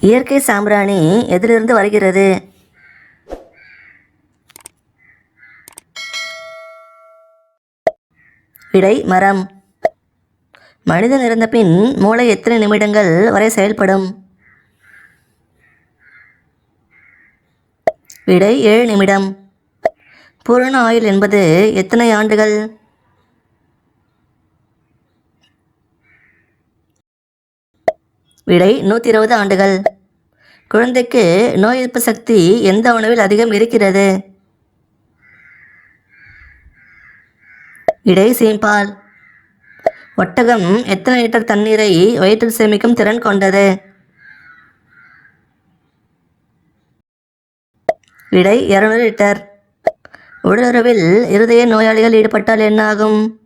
இயற்கை சாம்பிராணி எதிலிருந்து வருகிறது? இடை மரம். மனிதன் இறந்த பின் மூளை எத்தனை நிமிடங்கள் வரை செயல்படும்? விடை ஏழு நிமிடம். பூரண ஆயுள் என்பது எத்தனை ஆண்டுகள்? விடை நூற்றி இருபது ஆண்டுகள். குழந்தைக்கு நோய் எதிர்ப்பு சக்தி எந்த உணவில் அதிகம் இருக்கிறது? இடை சீம்பால். ஒட்டகம் எத்தனை லிட்டர் தண்ணீரை வயிற்றில் சேமிக்கும் திறன் கொண்டது? விடை இருநூறு லிட்டர். உடலுறவில் இருதய நோயாளிகள் ஈடுபட்டால் என்ன ஆகும்?